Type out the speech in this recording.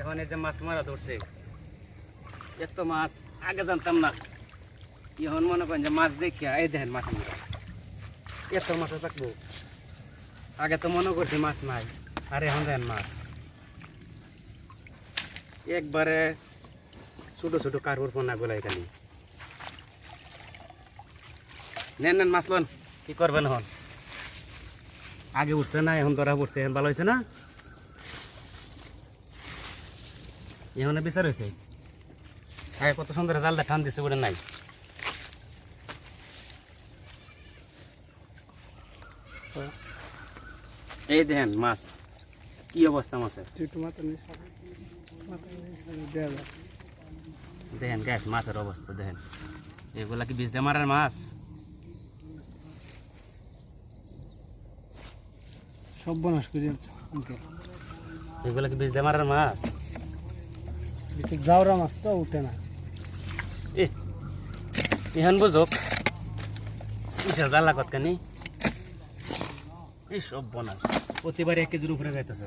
এখন এই যে মাছ মারা ধরছে, এত মাছ, আগে জানতাম না। এখন মনে করেন যে মাছ দেখিয়া, এই দেখেন মাছ মারা। এত মাছ থাকব। আগে তো মনে করছি মাছ নাই, আর এখন দেখেন মাছ। একবারে ছোট ছোট কারুর পোনা গোলাই খালি। নেন নেন মাছ লন, কি করবেন এখন? আগে উঠছে না, এখন ধরা পড়ছে, এখন ভালো হয়েছে না? এখন বিচার হয়েছে আগে কত সুন্দর জালটা টান দিছে ওটা নাই। এই দেখেন মাছ কি অবস্থা মাছের? দেখেন গ্যাস মাছের অবস্থা দেখেন। এগুলা কি বিষ দিয়ে মারার মাছ? সব বনাস করে এগুলা কি বীজ দিয়ে মারার মাছ? জাউরা মাছ তো উঠে না। এ ইহান বুঝক ইসা জ্বালা কতখানি এই সব বনাস। প্রতিবার এক কেজির উপরে যাইতেছে।